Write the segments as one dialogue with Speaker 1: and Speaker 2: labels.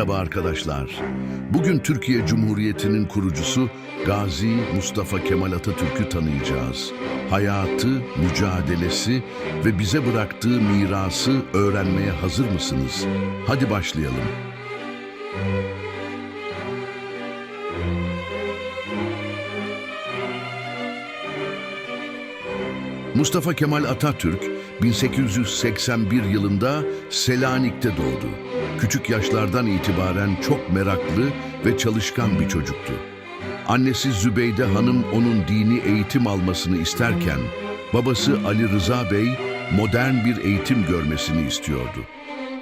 Speaker 1: Merhaba arkadaşlar. Bugün Türkiye Cumhuriyeti'nin kurucusu Gazi Mustafa Kemal Atatürk'ü tanıyacağız. Hayatı, mücadelesi ve bize bıraktığı mirası öğrenmeye hazır mısınız? Hadi başlayalım. Mustafa Kemal Atatürk 1881 yılında Selanik'te doğdu. Küçük yaşlardan itibaren çok meraklı ve çalışkan bir çocuktu. Annesi Zübeyde Hanım onun dini eğitim almasını isterken, babası Ali Rıza Bey modern bir eğitim görmesini istiyordu.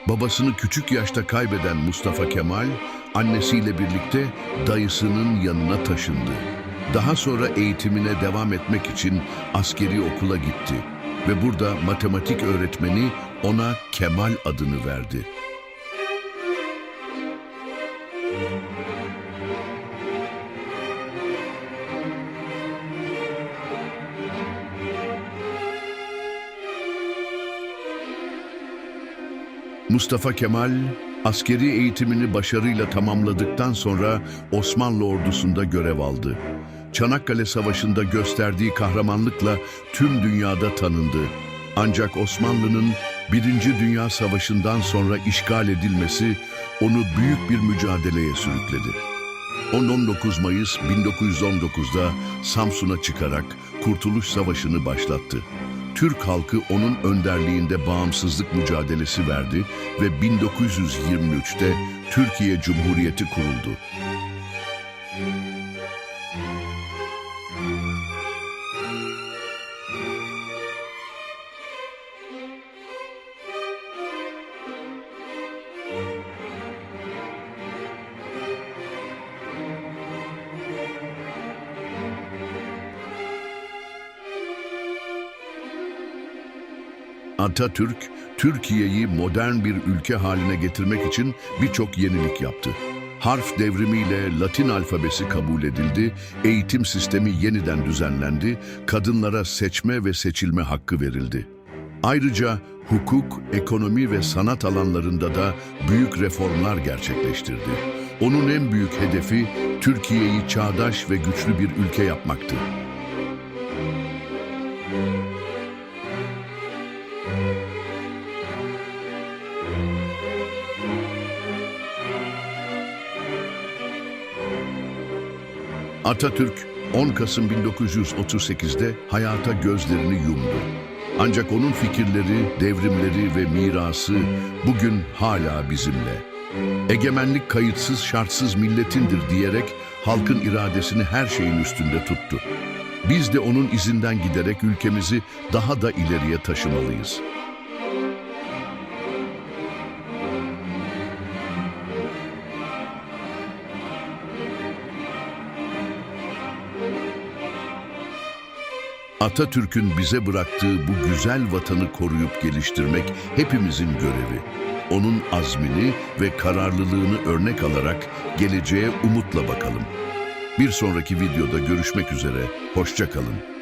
Speaker 1: Babasını küçük yaşta kaybeden Mustafa Kemal, annesiyle birlikte dayısının yanına taşındı. Daha sonra eğitimine devam etmek için askeri okula gitti ve burada matematik öğretmeni ona Kemal adını verdi. Mustafa Kemal askeri eğitimini başarıyla tamamladıktan sonra Osmanlı ordusunda görev aldı. Çanakkale Savaşı'nda gösterdiği kahramanlıkla tüm dünyada tanındı. Ancak Osmanlı'nın Birinci Dünya Savaşı'ndan sonra işgal edilmesi onu büyük bir mücadeleye sürükledi. 10-19 Mayıs 1919'da Samsun'a çıkarak Kurtuluş Savaşı'nı başlattı. Türk halkı onun önderliğinde bağımsızlık mücadelesi verdi ve 1923'te Türkiye Cumhuriyeti kuruldu. Atatürk, Türkiye'yi modern bir ülke haline getirmek için birçok yenilik yaptı. Harf devrimiyle Latin alfabesi kabul edildi, eğitim sistemi yeniden düzenlendi, kadınlara seçme ve seçilme hakkı verildi. Ayrıca hukuk, ekonomi ve sanat alanlarında da büyük reformlar gerçekleştirdi. Onun en büyük hedefi Türkiye'yi çağdaş ve güçlü bir ülke yapmaktı. Atatürk 10 Kasım 1938'de hayata gözlerini yumdu. Ancak onun fikirleri, devrimleri ve mirası bugün hala bizimle. Egemenlik kayıtsız şartsız milletindir diyerek halkın iradesini her şeyin üstünde tuttu. Biz de onun izinden giderek ülkemizi daha da ileriye taşımalıyız. Atatürk'ün bize bıraktığı bu güzel vatanı koruyup geliştirmek hepimizin görevi. Onun azmini ve kararlılığını örnek alarak geleceğe umutla bakalım. Bir sonraki videoda görüşmek üzere, hoşça kalın.